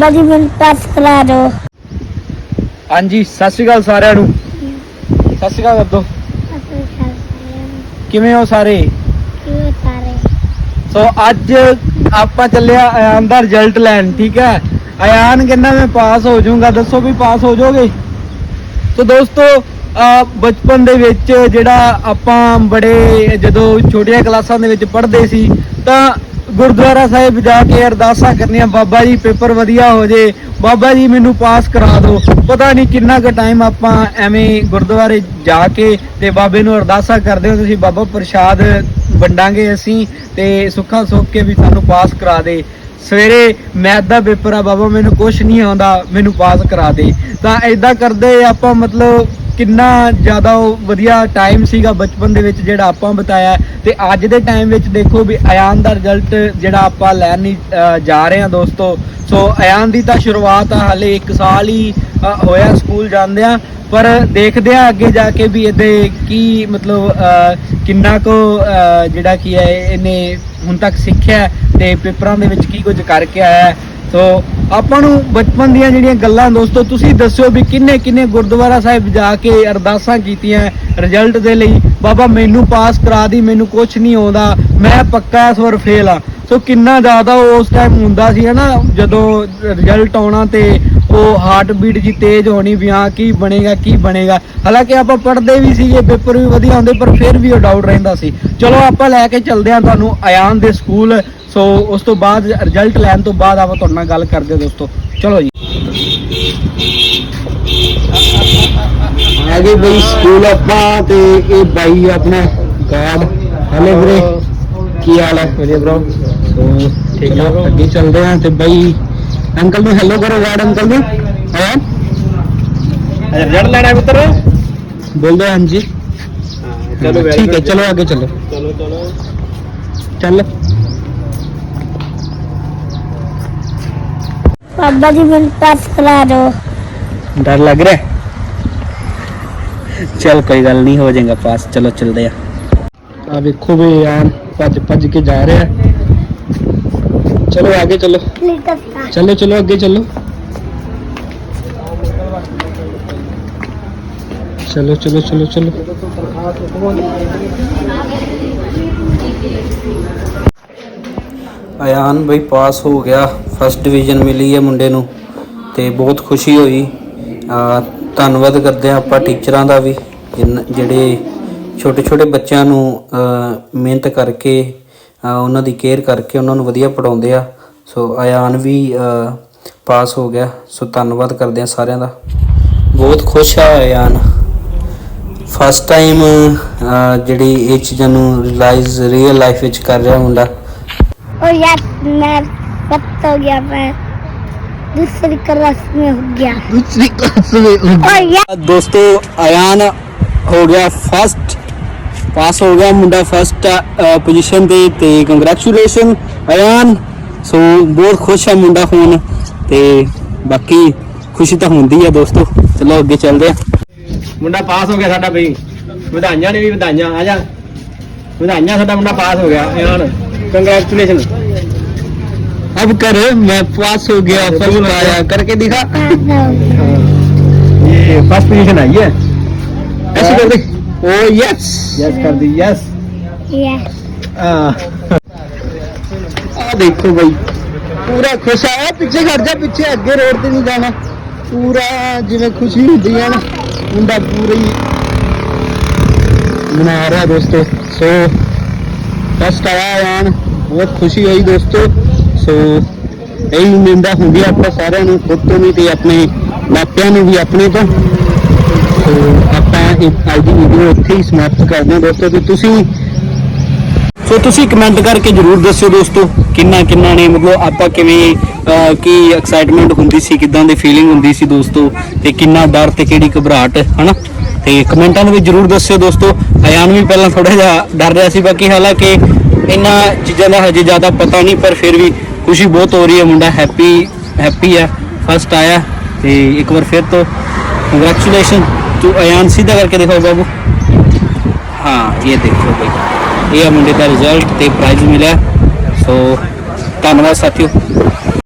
ਬਾਬਾ ਜੀ, ਮੈਨੂੰ ਪਾਸ ਕਰਾ ਦਿਓ। ਹਾਂਜੀ, ਸਤਿ ਸ਼੍ਰੀ ਅਕਾਲ ਸਾਰਿਆਂ ਨੂੰ। ਸਤਿ ਸ਼੍ਰੀ ਅਕਾਲ ਕਰਦੋ ਕਿਵੇਂ ਹੋ ਸਾਰੇ? ਕਿਵੇਂ ਸਾਰੇ ਸੋ ਅੱਜ ਆਪਾਂ ਚੱਲਿਆ ਆਯਾਨ ਦਾ ਰਿਜ਼ਲਟ ਲੈਣ, ਠੀਕ ਹੈ? ਆਯਾਨ ਕਹਿੰਦਾ ਮੈਂ ਪਾਸ ਹੋ ਜਾਊਂਗਾ। ਦੱਸੋ ਵੀ ਪਾਸ ਹੋ ਜਾਓਗੇ? ਸੋ ਦੋਸਤੋ ਬਚਪਨ ਦੇ ਵਿੱਚ ਜਿਹੜਾ ਆਪਾਂ ਬੜੇ ਜਦੋਂ ਛੋਟੀਆਂ ਕਲਾਸਾਂ ਦੇ ਵਿੱਚ ਪੜ੍ਹਦੇ ਸੀ, ਤਾਂ ਗੁਰਦੁਆਰਾ ਸਾਹਿਬ ਜਾ ਕੇ ਅਰਦਾਸਾਂ ਕਰਨੀਆਂ, ਬਾਬਾ ਜੀ, ਪੇਪਰ ਵਧੀਆ ਹੋ ਜੇ, ਬਾਬਾ ਜੀ ਮੈਨੂੰ ਪਾਸ ਕਰਾ ਦਿਓ। ਪਤਾ ਨਹੀਂ ਕਿੰਨਾ ਕੁ ਟਾਈਮ ਆਪਾਂ ਐਵੇਂ ਗੁਰਦੁਆਰੇ ਜਾ ਕੇ ਤੇ ਬਾਬੇ ਨੂੰ ਅਰਦਾਸਾਂ ਕਰਦੇ ਹੋ, ਤੁਸੀਂ ਬਾਬਾ ਪ੍ਰਸ਼ਾਦ ਵੰਡਾਂਗੇ ਅਸੀਂ ਤੇ ਸੁੱਖਾ ਸੁੱਖ ਕੇ ਵੀ ਸਾਨੂੰ ਪਾਸ ਕਰਾ ਦੇ। ਸਵੇਰੇ ਮੈਥ ਦਾ ਪੇਪਰ ਆ, ਬਾਬਾ ਮੈਨੂੰ ਕੁਝ ਨਹੀਂ ਆਉਂਦਾ, ਮੈਨੂੰ ਪਾਸ ਕਰਾ ਦੇ। ਤਾਂ ਐਦਾਂ ਕਰਦੇ ਆਪਾਂ ਮਤਲਬ ਕਿੰਨਾ ਜ਼ਿਆਦਾ ਉਹ ਵਧੀਆ ਟਾਈਮ ਸੀਗਾ ਬਚਪਨ ਦੇ ਵਿੱਚ ਜਿਹੜਾ ਆਪਾਂ ਬਤਾਇਆ ਤੇ ਅੱਜ ਦੇ ਟਾਈਮ ਵਿੱਚ ਦੇਖੋ ਵੀ ਅਯਾਨ ਦਾ ਰਿਜ਼ਲਟ ਜਿਹੜਾ ਆਪਾਂ ਲੈਣ ਨਹੀਂ ਜਾ ਰਹੇ ਹਾਂ ਦੋਸਤੋ। ਸੋ ਅਯਾਨ ਦੀ ਤਾਂ ਸ਼ੁਰੂਆਤ ਆ, ਹਾਲੇ 1 ਸਾਲ ਹੀ ਹੋਇਆ ਸਕੂਲ ਜਾਂਦਿਆਂ। ਪਰ ਦੇਖਦੇ ਆ ਅੱਗੇ ਜਾ ਕੇ ਵੀ ਇਹਦੇ ਕੀ ਮਤਲਬ ਕਿੰਨਾ ਕੁ ਜਿਹੜਾ ਕੀ ਹੈ, ਇਹਨੇ ਹੁਣ ਤੱਕ ਸਿੱਖਿਆ ਹੈ ਤੇ ਪੇਪਰਾਂ ਦੇ ਵਿੱਚ ਕੀ ਕੁਝ ਕਰਕੇ ਆਇਆ ਸੋ ਆਪਾਂ ਨੂੰ ਬਚਪਨ ਦੀਆਂ ਜਿਹੜੀਆਂ ਗੱਲਾਂ ਦੋਸਤੋ, ਤੁਸੀਂ ਦੱਸਿਓ ਵੀ ਕਿੰਨੇ ਕਿੰਨੇ ਗੁਰਦੁਆਰਾ ਸਾਹਿਬ ਜਾ ਕੇ ਅਰਦਾਸਾਂ ਕੀਤੀਆਂ ਰਿਜ਼ਲਟ ਦੇ ਲਈ। ਬਾਬਾ ਮੈਨੂੰ ਪਾਸ ਕਰਾ ਦੀ, ਮੈਨੂੰ ਕੁਝ ਨਹੀਂ ਆਉਂਦਾ। ਮੈਂ ਪੱਕਾ ਇਸ ਵਾਰ ਫੇਲ ਆ। ਸੋ ਕਿੰਨਾ ਜ਼ਿਆਦਾ ਉਸ ਟਾਈਮ ਹੁੰਦਾ ਸੀ ਹਨਾ, ਜਦੋਂ ਰਿਜ਼ਲਟ ਆਉਣਾ ਤੇ ਉਹ ਹਾਰਟ ਬੀਟ ਜੀ ਤੇਜ਼ ਹੋਣੀ ਵੀ ਹਾਂ, ਕੀ ਬਣੇਗਾ ਕੀ ਬਣੇਗਾ। ਹਾਲਾਂਕਿ ਆਪਾਂ ਪੜ੍ਹਦੇ ਵੀ ਸੀਗੇ ਪੇਪਰ ਵੀ ਵਧੀਆ ਹੁੰਦੇ, ਪਰ ਫਿਰ ਵੀ ਉਹ ਡਾਊਟ ਰਹਿੰਦਾ ਸੀ। ਚਲੋ ਆਪਾਂ ਲੈ ਕੇ ਚੱਲਦੇ ਹਾਂ ਤੁਹਾਨੂੰ ਆਯਾਨ ਦੇ ਸਕੂਲ। ਸੋ ਉਸ ਤੋਂ ਬਾਅਦ ਰਿਜ਼ਲਟ ਲੈਣ ਤੋਂ ਬਾਅਦ ਆਪਾਂ ਤੁਹਾਡੇ ਨਾਲ ਗੱਲ ਕਰਦੇ ਦੋਸਤੋ। ਚਲੋ ਜੀ। ਆ ਬਈ ਸਕੂਲ ਆਪਾਂ ਤੇ ਇਹ ਬਾਈ ਆਪਣਾ ਗਾਰਡ। ਹਲੇ ਵੀਰੇ? ਕੀ ਹਾਲ ਹੈ? ਵਧੀਆ ਬ్రో ਸੋ ਠੀਕ ਹੈ ਅੱਗੇ ਚੱਲਦੇ ਹਾਂ ਤੇ ਬਾਈ ਅੰਕਲ ਨੂੰ ਹੈਲੋ ਕਰੋ ਗਾਰਡ ਅੰਕਲ ਨੂੰ। ਹੈ? ਰਿਜ਼ਲਟ ਲੈਣਾ ਪੁੱਤਰ? ਬੋਲਦੇ ਹਾਂ ਹਾਂਜੀ। ਚਲੋ very ਠੀਕ ਹੈ good। ਚਲੋ ਅੱਗੇ ਚੱਲੋ। ਚਲੋ ਚਲੋ। ਚੱਲ। ਬਾਬਾ ਜੀ ਮੈਨੂੰ ਪਾਸ ਕਰਾ ਦਿਓ। ਡਰ ਲੱਗ ਰਿਹਾ? ਹੈ? ਚੱਲ ਕੋਈ ਗੱਲ ਨਹੀਂ ਹੋ ਜਾਏਗਾ ਪਾਸ ਚਲੋ ਚੱਲਦੇ ਆ ਆ ਵੇਖੋ ਵੀ ਯਾਰ ਭੱਜ ਭੱਜ ਕੇ ਜਾ ਰਿਹਾ। ਹੈ। ਚਲੋ ਆਗੇ ਚਲੋ। ਚਲੋ ਚਲੋ ਅੱਗੇ ਚਲੋ। ਚਲੋ ਚਲੋ ਚਲੋ ਚਲੋ। ਆਯਾਨ ਬਈ ਪਾਸ ਹੋ ਗਿਆ। ਫਸਟ ਡਿਵੀਜ਼ਨ ਮਿਲੀ ਹੈ ਮੁੰਡੇ ਨੂੰ ਤੇ ਬਹੁਤ ਖੁਸ਼ੀ ਹੋਈ। ਆ ਧੰਨਵਾਦ ਕਰਦੇ ਹਾਂ ਆਪਾਂ ਟੀਚਰਾਂ ਦਾ ਵੀ ਜਿਨ- ਜਿਹੜੇ ਛੋਟੇ ਛੋਟੇ ਬੱਚਿਆਂ ਨੂੰ ਅ, ਮਿਹਨਤ ਕਰਕੇ ਅ, ਉਹਨਾਂ ਦੀ ਕੇਅਰ ਕਰਕੇ ਉਹਨਾਂ ਨੂੰ ਵਧੀਆ ਪੜਾਉਂਦੇ ਆ ਸੋ ਆਯਾਨ ਵੀ ਅ, ਪਾਸ ਹੋ ਗਿਆ ਸੋ ਧੰਨਵਾਦ ਕਰਦੇ ਹਾਂ ਸਾਰਿਆਂ ਦਾ ਬਹੁਤ ਖੁਸ਼ ਆ ਆਯਾਨ ਫਸਟ ਟਾਈਮ ਜਿਹੜੀ ਇਹ ਚੀਜ਼ਾਂ ਨੂੰ ਰਿਅਲਾਈਜ਼ ਰੀਅਲ ਲਾਈਫ ਵਿੱਚ ਕਰ ਰਿਹਾ ਮੁੰਡਾ और यार मैं वक्त हो गया मैं दूसरी क्लास में हो गया दूसरी क्लास में हो और यार दोस्तों अयान हो गया फर्स्ट ਪਾਸ ਹੋ ਗਿਆ ਮੁੰਡਾ ਫਸਟ ਪੋਜੀਸ਼ਨ ਤੇ ਤੇ ਕੰਗ੍ਰੈਚੁਲੇਸ਼ਨ ਅਯਾਨ ਸੋ ਬਹੁਤ ਖੁਸ਼ ਹੈ ਮੁੰਡਾ ਹੁਣ ਤੇ ਬਾਕੀ ਖੁਸ਼ੀ ਤਾਂ ਹੁੰਦੀ ਹੈ ਦੋਸਤੋ ਚਲੋ ਅੱਗੇ ਚੱਲਦੇ ਆ ਮੁੰਡਾ ਪਾਸ ਹੋ ਗਿਆ ਸਾਡਾ ਬਈ ਵਧਾਈਆਂ ਨੇ ਵੀ ਵਧਾਈਆਂ ਆ ਜਾ ਵਧਾਈਆਂ ਸਾਡਾ ਮੁੰਡਾ ਪਾਸ ਹੋ ਗਿਆ ਯਾਰ ਕੰਗ੍ਰੈਚੁਲੇਸ਼ਨ अब कर मैं पास हो गया फर्स्ट आया करके दिखा पास हो गया ये फर्स्ट पोजीशन आई है ऐसे कर दे ओ यस यस कर दी यस यस ਆ ਦੇਖੋ ਬਈ ਪੂਰਾ ਖੁਸ਼ ਆ ਪਿੱਛੇ ਖੜ ਜਾ ਪਿੱਛੇ ਅੱਗੇ ਰੋਡ ਤੇ ਨਹੀਂ ਜਾਣਾ ਪੂਰਾ ਜਿਵੇਂ ਖੁਸ਼ੀ ਹੁੰਦੀ ਹੈ ਨਾ ਮੁੰਡਾ ਪੂਰਾ ਹੀ ਮਨਾ ਰਿਹਾ ਦੋਸਤੋ ਸੋ ਫਸਟ ਆਇਆ ਯਾਨ ਬਹੁਤ ਖੁਸ਼ੀ ਹੋਈ ਦੋਸਤੋ ਸੋ ਇਹੀ ਨਿੰਦਾ ਹੁੰਦੀ ਆ ਆਪਾਂ ਸਾਰਿਆਂ ਨੂੰ ਖੁਦ ਤੋਂ ਨਹੀਂ ਤੇ ਆਪਣੇ ਮਾਪਿਆਂ ਨੂੰ ਵੀ ਆਪਣੇ ਤੋਂ ਸੋ ਆਪਾਂ ਇਹ ਅੱਜ ਦੀ ਵੀਡੀਓ ਇੱਥੇ ਹੀ ਸਮਾਪਤ ਕਰਦੇ ਹਾਂ ਦੋਸਤੋ, ਤੇ ਤੁਸੀਂ ਸੋ ਤੁਸੀਂ ਕਮੈਂਟ ਕਰਕੇ ਜਰੂਰ ਦੱਸਿਓ ਦੋਸਤੋ, ਕਿੰਨਾ ਕਿੰਨਾ ਨੇ, ਮਤਲਬ ਆਪਾਂ ਕਿਵੇਂ ਕੀ ਐਕਸਾਈਟਮੈਂਟ ਹੁੰਦੀ ਸੀ, ਕਿਦਾਂ ਦੀ ਫੀਲਿੰਗ ਹੁੰਦੀ ਸੀ ਦੋਸਤੋ, ਤੇ ਕਿੰਨਾ ਡਰ ਤੇ ਕਿਹੜੀ ਘਬਰਾਹਟ, ਹਨਾ? ਤੇ ਕਮੈਂਟਾਂ ਦੇ ਵਿੱਚ ਜਰੂਰ ਦੱਸਿਓ ਦੋਸਤੋ, ਅਯਾਨ ਵੀ ਪਹਿਲਾਂ ਥੋੜਾ ਜਿਹਾ ਡਰ ਰਿਹਾ ਸੀ, ਬਾਕੀ ਹਾਲਾਂਕਿ ਇਹਨਾਂ ਚੀਜ਼ਾਂ ਦਾ ਹਜੇ ਜ਼ਿਆਦਾ ਪਤਾ ਨਹੀਂ, ਪਰ ਫਿਰ ਵੀ ਖੁਸ਼ੀ ਬਹੁਤ ਹੋ ਰਹੀ ਹੈ ਮੁੰਡਾ ਹੈਪੀ ਹੈਪੀ ਹੈ ਫਸਟ ਆਇਆ, ਤੇ ਇੱਕ ਵਾਰ ਫਿਰ ਤੋਂ ਕੰਗ੍ਰੈਚੁਲੇਸ਼ਨ तो अयान सीधा करके दिखाओ बाबू हाँ ये देखो भाई ये मुंडे का रिजल्ट तो प्राइज मिला सो धन्यवाद साथियों